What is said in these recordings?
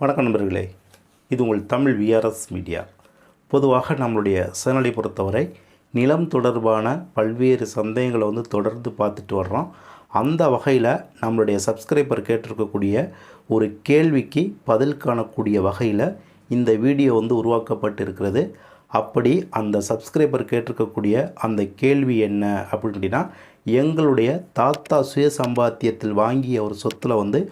வணக்கம் நண்பர்களே. இது உங்கள் தமிழ் விஆர்எஸ் மீடியா பொதுவாக நம்மளுடைய சேனலை பொறுத்தவரை நிலம் தொடர்பான பல்வேறு சந்தேகங்களை வந்து தொடர்ந்து பார்த்துட்டு வர்றோம். அந்த வகையில் நம்மளுடைய சப்ஸ்கிரைபர் கேட்டிருக்கக்கூடிய ஒரு கேள்விக்கு பதில் காணக்கூடிய வகையில் இந்த வீடியோ வந்து உருவாக்கப்பட்டு இருக்கிறது அப்படி அந்த சப்ஸ்கிரைபர் கேட்டிருக்கக்கூடிய அந்த கேள்வி என்ன அப்படின்னா எங்களுடைய தாத்தா சுய சம்பாத்தியத்தில் வாங்கிய ஒரு சொத்தில் வந்து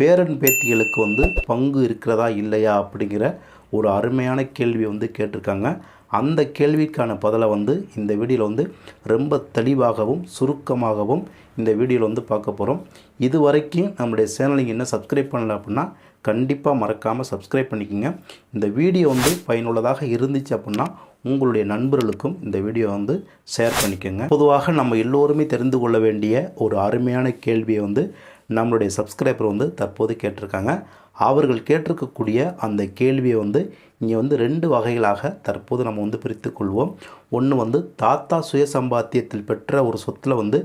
பேரன் பேத்திகளுக்கு வந்து பங்கு இருக்கிறதா இல்லையா அப்படிங்கிற ஒரு அருமையான கேள்வி வந்து கேட்டிருக்காங்க. அந்த கேள்விக்கான பதிலை வந்து இந்த வீடியோவில் வந்து ரொம்ப தெளிவாகவும் சுருக்கமாகவும் இந்த வீடியோவில் வந்து பார்க்க போகிறோம் இது வரைக்கும் நம்முடைய சேனலை என்ன சப்ஸ்கிரைப் பண்ணல அப்படின்னா கண்டிப்பாக மறக்காமல் சப்ஸ்கிரைப் பண்ணிக்கோங்க. இந்த வீடியோ வந்து பயனுள்ளதாக இருந்துச்சு அப்படின்னா உங்களுடைய நண்பர்களுக்கும் இந்த வீடியோ வந்து ஷேர் பண்ணிக்கோங்க. பொதுவாக நம்ம எல்லோருமே தெரிந்து கொள்ள வேண்டிய ஒரு அருமையான கேள்வியை வந்து நம்மளுடைய சப்ஸ்கிரைபர் வந்து தற்போது கேட்டிருக்காங்க. அவர்கள் கேட்டிருக்கக்கூடிய அந்த கேள்வியை வந்து இங்கே வந்து ரெண்டு வகைகளாக தற்போது நம்ம வந்து பிரித்து கொள்வோம். ஒன்று வந்து தாத்தா சுய சம்பாத்தியத்தில் பெற்ற ஒரு சொத்தில் வந்து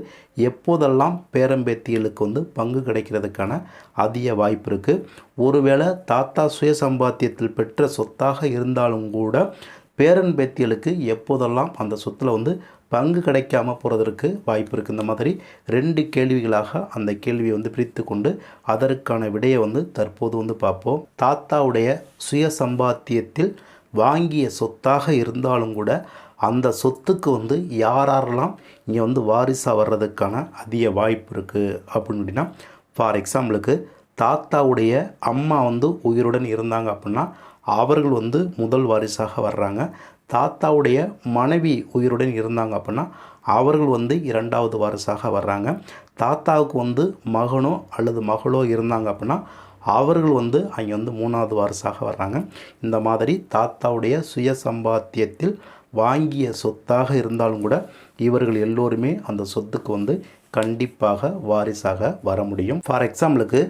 எப்போதெல்லாம் பேரம்பேத்திகளுக்கு வந்து பங்கு கிடைக்கிறதுக்கான அதிக வாய்ப்பு இருக்குது ஒருவேளை தாத்தா சுய சம்பாத்தியத்தில் பெற்ற சொத்தாக இருந்தாலும் கூட பேரன் பேத்தியலுக்கு எப்போதெல்லாம் அந்த சொத்தில் வந்து பங்கு கிடைக்காம போகிறதற்கு வாய்ப்பு இருக்குது இந்த மாதிரி ரெண்டு கேள்விகளாக அந்த கேள்வியை வந்து பிரித்து கொண்டு அதற்கான விடையை வந்து தற்போது வந்து பார்ப்போம். தாத்தாவுடைய சுய சம்பாத்தியத்தில் வாங்கிய சொத்தாக இருந்தாலும் கூட அந்த சொத்துக்கு வந்து யாரெல்லாம் இங்கே வந்து வாரிசாக வர்றதுக்கான அதிக வாய்ப்பு இருக்குது அப்படின்னு அப்படின்னா ஃபார் எக்ஸாம்பிளுக்கு தாத்தாவுடைய அம்மா வந்து உயிருடன் இருந்தாங்க அப்படின்னா அவர்கள் வந்து முதல் வாரிசாக வர்றாங்க. தாத்தாவுடைய மனைவி உயிருடன் இருந்தாங்க அப்படின்னா அவர்கள் வந்து இரண்டாவது வாரிசாக வர்றாங்க. தாத்தாவுக்கு வந்து மகனோ அல்லது மகளோ இருந்தாங்க அப்படின்னா அவர்கள் வந்து அங்கே வந்து மூணாவது வாரிசாக வர்றாங்க. இந்த மாதிரி தாத்தாவுடைய சுய சம்பாத்தியத்தில் வாங்கிய சொத்தாக இருந்தாலும் கூட இவர்கள் எல்லோருமே அந்த சொத்துக்கு வந்து கண்டிப்பாக வாரிசாக வர முடியும். ஃபார் எக்ஸாம்பிளுக்கு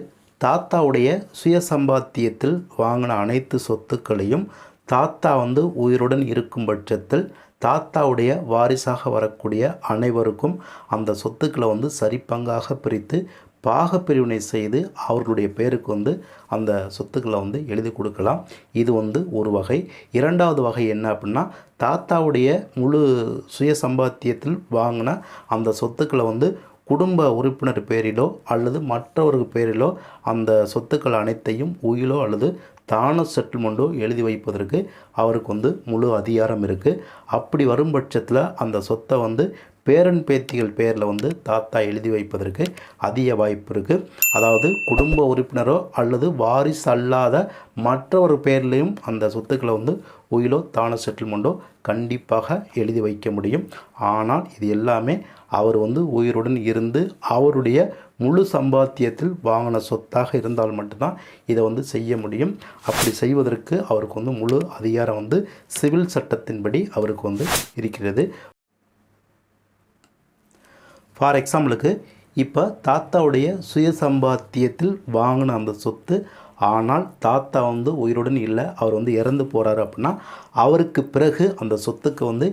தாத்தாவுடைய சுய சம்பாத்தியத்தில் வாங்கின அனைத்து சொத்துக்களையும் தாத்தா வந்து உயிருடன் இருக்கும் பட்சத்தில் தாத்தாவுடைய வாரிசாக வரக்கூடிய அனைவருக்கும் அந்த சொத்துக்களை வந்து சரிப்பங்காக பிரித்து பாகப்பிரிவினை செய்து அவர்களுடைய பேருக்கு வந்து அந்த சொத்துக்களை வந்து எழுதி கொடுக்கலாம். இது வந்து ஒரு வகை. இரண்டாவது வகை என்ன அப்படின்னா தாத்தாவுடைய முழு சுய சம்பாத்தியத்தில் வாங்கின அந்த சொத்துக்களை வந்து குடும்ப உறுப்பினர் பேரிலோ அல்லது மற்றவர்கள் பேரிலோ அந்த சொத்துக்கள் அனைத்தையும் உயிலோ அல்லது தான செட்டில்மெண்ட்டோ எழுதி வைப்பதற்கு அவருக்கு வந்து முழு அதிகாரம் இருக்குது அப்படி வரும் பட்சத்தில் அந்த சொத்தை வந்து பேரன் பேத்திகள் பேரில் வந்து தாத்தா எழுதி வைப்பதற்கு அதிக வாய்ப்பு இருக்குது அதாவது குடும்ப உறுப்பினரோ அல்லது வாரிசு அல்லாத மற்றவர் பேர்லேயும் அந்த சொத்துக்களை வந்து உயிலோ தான செட்டில்மெண்ட்டோ கண்டிப்பாக எழுதி வைக்க முடியும். ஆனால் இது எல்லாமே அவர் வந்து உயிருடன் இருந்து அவருடைய முழு சம்பாத்தியத்தில் வாங்கின சொத்தாக இருந்தால் மட்டும்தான் இதை வந்து செய்ய முடியும். அப்படி செய்வதற்கு அவருக்கு வந்து முழு அதிகாரம் வந்து சிவில் சட்டத்தின்படி அவருக்கு வந்து இருக்கிறது. ஃபார் எக்ஸாம்பிளுக்கு இப்போ தாத்தாவுடைய சுய சம்பாத்தியத்தில் வாங்கின அந்த சொத்து ஆனால் தாத்தா வந்து உயிருடன் இல்லை. அவர் வந்து இறந்து போகிறாரு அப்படின்னா அவருக்கு பிறகு அந்த சொத்துக்கு வந்து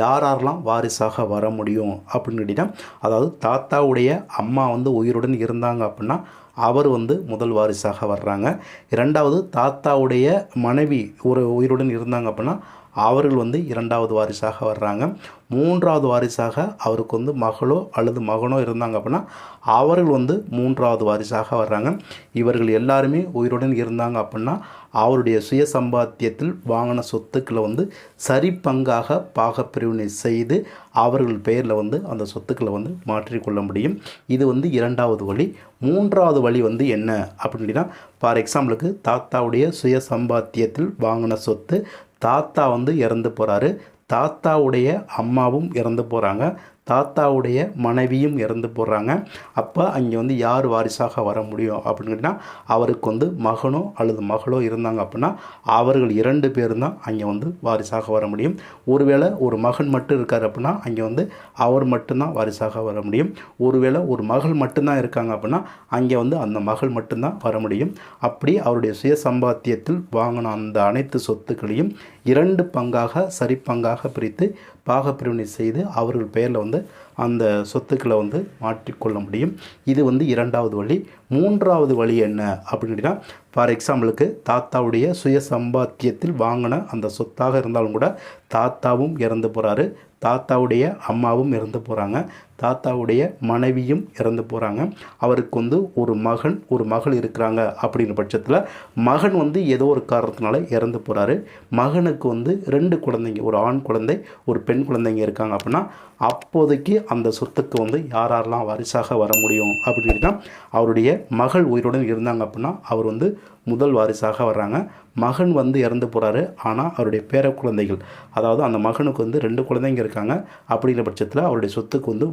யார் யாரெல்லாம் வாரிசாக வர முடியும் அப்படின்னு கேட்டிங்கன்னா அதாவது தாத்தாவுடைய அம்மா வந்து உயிருடன் இருந்தாங்க அப்படின்னா அவர் வந்து முதல் வாரிசாக வர்றாங்க. இரண்டாவது தாத்தாவுடைய மனைவி ஒரு உயிருடன் இருந்தாங்க அப்படின்னா அவர்கள் வந்து இரண்டாவது வாரிசாக வர்றாங்க. மூன்றாவது வாரிசாக அவருக்கு வந்து மகளோ அல்லது மகனோ இருந்தாங்க அப்படின்னா அவர்கள் வந்து மூன்றாவது வாரிசாக வர்றாங்க. இவர்கள் எல்லாருமே உயிருடன் இருந்தாங்க அப்படின்னா அவருடைய சுய சம்பாத்தியத்தில் வாங்கின சொத்துக்களை வந்து சரி பங்காக பாகப்பிரிவினை செய்து அவர்கள் பெயரில் வந்து அந்த சொத்துக்களை வந்து மாற்றிக்கொள்ள முடியும். இது வந்து இரண்டாவது வழி. மூன்றாவது வழி வந்து என்ன? அப்படின்னா ஃபார் எக்ஸாம்பிளுக்கு தாத்தாவுடைய சுய சம்பாத்தியத்தில் வாங்கின சொத்து தாத்தா வந்து இறந்து போகிறாரு தாத்தாவுடைய அம்மாவும் இறந்து போகிறாங்க தாத்தாவுடைய மனைவியும் இறந்து போடுறாங்க அப்போ அங்கே வந்து யார் வாரிசாக வர முடியும் அப்படின்னு கேட்டால் அவருக்கு வந்து மகனோ அல்லது மகளோ இருந்தாங்க அப்படின்னா அவர்கள் இரண்டு பேரும் தான் அங்கே வந்து வாரிசாக வர முடியும். ஒருவேளை ஒரு மகன் மட்டும் இருக்கார் அப்படின்னா அங்கே வந்து அவர் மட்டும்தான் வாரிசாக வர முடியும். ஒருவேளை ஒரு மகள் மட்டும்தான் இருக்காங்க அப்படின்னா அங்கே வந்து அந்த மகள் மட்டும்தான் வர முடியும். அப்படி அவருடைய சுய சம்பாத்தியத்தில் வாங்கின அந்த அனைத்து சொத்துக்களையும் இரண்டு பங்காக சரி பங்காக பிரித்து பாகப்பிரிவினை செய்து அவர்கள் பெயரில் வந்து அந்த சொத்துக்களை வந்து மாற்றிக்கொள்ள முடியும். இது வந்து இரண்டாவது வழி. மூன்றாவது வழி என்ன அப்படின்னு கேட்டிங்கன்னா ஃபார் எக்ஸாம்பிளுக்கு தாத்தாவுடைய சுய சம்பாத்தியத்தில் வாங்கின அந்த சொத்தாக இருந்தாலும் கூட தாத்தாவும் இறந்து போகிறாரு தாத்தாவுடைய அம்மாவும் இறந்து போகிறாங்க தாத்தாவுடைய மனைவியும் இறந்து போகிறாங்க அவருக்கு வந்து ஒரு மகன் ஒரு மகள் இருக்கிறாங்க அப்படின்ற பட்சத்தில் மகன் வந்து ஏதோ ஒரு காரணத்தினால இறந்து போகிறாரு மகனுக்கு வந்து ரெண்டு குழந்தைங்க ஒரு ஆண் குழந்தை ஒரு பெண் குழந்தைங்க இருக்காங்க அப்படின்னா அப்போதைக்கு அந்த சொத்துக்கு வந்து யார் யாரெல்லாம் வாரிசாக வர முடியும் அப்படின்னா அவருடைய மகள் உயிருடன் இருந்தாங்க அப்படின்னா அவர் வந்து முதல் வாரிசாக வர்றாங்க. மகன் வந்து இறந்து போகிறாரு ஆனால் அவருடைய பேர குழந்தைகள். அதாவது அந்த மகனுக்கு வந்து ரெண்டு குழந்தைங்க இருக்காங்க. அப்படிங்கிற பட்சத்தில் அவருடைய சொத்துக்கு வந்து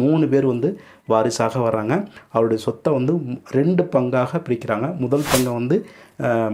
மூணு பேர் வந்து வாரிசாக வர்றாங்க. அவருடைய சொத்தை வந்து ரெண்டு பங்காக பிரிக்கிறாங்க. முதல் பங்கை வந்து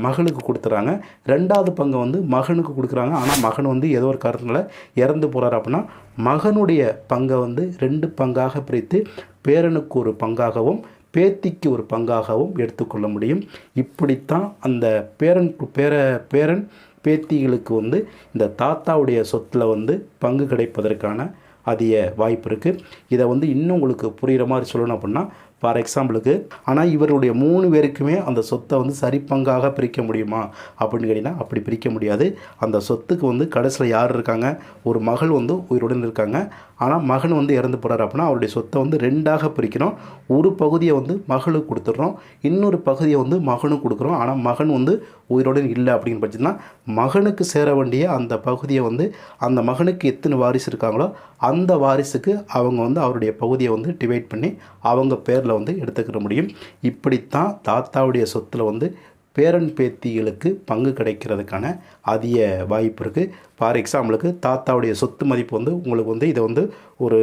மகளுக்கு கொடுத்துறாங்க. ரெண்டாவது பங்கை வந்து மகனுக்கு கொடுக்குறாங்க. ஆனால் மகன் வந்து ஏதோ ஒரு காரணத்தில் இறந்து போகிறாரு அப்படின்னா மகனுடைய பங்கை வந்து ரெண்டு பங்காக பிரித்து பேரனுக்கு ஒரு பங்காகவும் பேத்திக்கு ஒரு பங்காகவும் எடுத்துக்கொள்ள முடியும். இப்படித்தான் அந்த பேரன் பேர பேரன் பேத்திகளுக்கு வந்து இந்த தாத்தாவுடைய சொத்தில் வந்து பங்கு கிடைப்பதற்கான அதிக வாய்ப்பு இருக்குது இதை வந்து இன்னும் உங்களுக்கு புரிகிற மாதிரி சொல்லணும் அப்படின்னா ஃபார் எக்ஸாம்பிளுக்கு ஆனால் இவருடைய மூணு பேருக்குமே அந்த சொத்தை வந்து சரிப்பங்காக பிரிக்க முடியுமா? அப்படின்னு கேட்டிங்கன்னா அப்படி பிரிக்க முடியாது. அந்த சொத்துக்கு வந்து கடைசியில் யார் இருக்காங்க? ஒரு மகள் வந்து உயிருடன் இருக்காங்க. ஆனால் மகன் வந்து இறந்து போகிறார் அப்படின்னா அவருடைய சொத்தை வந்து ரெண்டாக பிரிக்கிறோம் ஒரு பகுதியை வந்து மகளுக்கு கொடுத்துட்றோம். இன்னொரு பகுதியை வந்து மகனுக்கு கொடுக்குறோம். ஆனால் மகன் வந்து உயிருடன் இல்லை அப்படின்னு பார்த்தீங்கன்னா மகனுக்கு சேர வேண்டிய அந்த பகுதியை வந்து அந்த மகனுக்கு எத்தனை வாரிசு இருக்காங்களோ அந்த வாரிசுக்கு அவங்க வந்து அவருடைய பகுதியை வந்து டிவைட் பண்ணி அவங்க பேரில் வந்து எடுத்துக்கிற முடியும். இப்படித்தான் தாத்தாவுடைய சொத்தில் வந்து பேரன் பேத்திகளுக்கு பங்கு கிடைக்கிறதுக்கான அதிக வாய்ப்பு இருக்குது ஃபார் எக்ஸாம்பிளுக்கு தாத்தாவுடைய சொத்து மதிப்பு வந்து உங்களுக்கு வந்து இதை வந்து ஒரு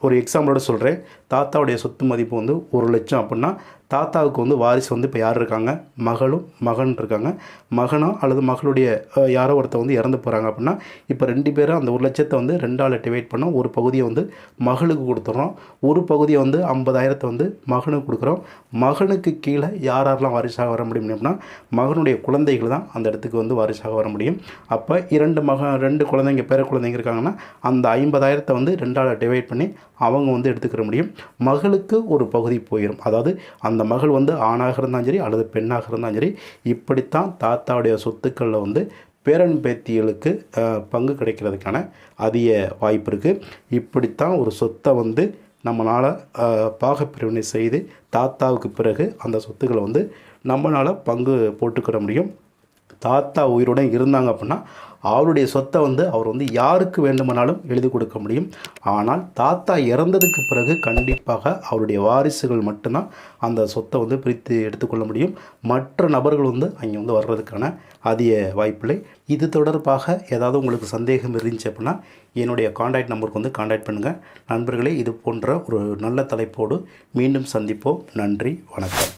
ஒரு எக்ஸாம்பிளோட சொல்கிறேன் தாத்தாவுடைய சொத்து மதிப்பு வந்து ஒரு லட்சம் அப்படின்னா தாத்தாவுக்கு வந்து வாரிசு வந்து இப்போ யார் இருக்காங்க மகளும் மகன் இருக்காங்க. மகனோ அல்லது மகளுடைய யாரோ ஒருத்தர் வந்து இறந்து போகிறாங்க அப்படின்னா இப்போ ரெண்டு பேரும் அந்த ஒரு லட்சத்தை வந்து ரெண்டால் டிவைட் பண்ணோம் ஒரு பகுதியை வந்து மகளுக்கு கொடுத்துட்றோம். ஒரு பகுதியை வந்து ஐம்பதாயிரத்தை வந்து மகனுக்கு கொடுக்குறோம். மகனுக்கு கீழே யார் யாரெல்லாம் வாரிசாக வர முடியும் அப்படின்னா மகனுடைய குழந்தைகள் தான் அந்த இடத்துக்கு வந்து வாரிசாக வர முடியும். அப்போ இரண்டு மக ரெண்டு குழந்தைங்க பேர குழந்தைங்க இருக்காங்கன்னா அந்த ஐம்பதாயிரத்தை வந்து ரெண்டால் டிவைட் பண்ணி அவங்க வந்து எடுத்துக்கிற முடியும். மகளுக்கு ஒரு பகுதி போயிடும் அதாவது அந்த மகள் வந்து ஆணாக இருந்தாலும் சரி அல்லது பெண்ணாக இருந்தாலும் சரி இப்படித்தான் தாத்தாவுடைய சொத்துக்களில் வந்து பேரன் பேத்திகளுக்கு பங்கு கிடைக்கிறதுக்கான அதிக வாய்ப்பு இருக்குது இப்படித்தான் ஒரு சொத்தை வந்து நம்மளால் பாகப்பிரிவினை செய்து தாத்தாவுக்கு பிறகு அந்த சொத்துக்களை வந்து நம்மளால் பங்கு போட்டுக்கிற முடியும். தாத்தா உயிருடன் இருந்தாங்க அப்படின்னா அவருடைய சொத்தை வந்து அவர் வந்து யாருக்கு வேண்டுமானாலும் எழுதி கொடுக்க முடியும். ஆனால் தாத்தா இறந்ததுக்கு பிறகு கண்டிப்பாக அவருடைய வாரிசுகள் மட்டும்தான் அந்த சொத்தை வந்து பிரித்து எடுத்துக்கொள்ள முடியும். மற்ற நபர்கள் வந்து அங்கே வந்து வர்றதுக்கான அதிக வாய்ப்பில்லை. இது தொடர்பாக ஏதாவது உங்களுக்கு சந்தேகம் இருந்துச்சு அப்படின்னா என்னுடைய காண்டாக்ட் நம்பருக்கு வந்து காண்டாக்ட் பண்ணுங்கள் நண்பர்களே இது போன்ற ஒரு நல்ல தலைப்போடு மீண்டும் சந்திப்போம். நன்றி வணக்கம்.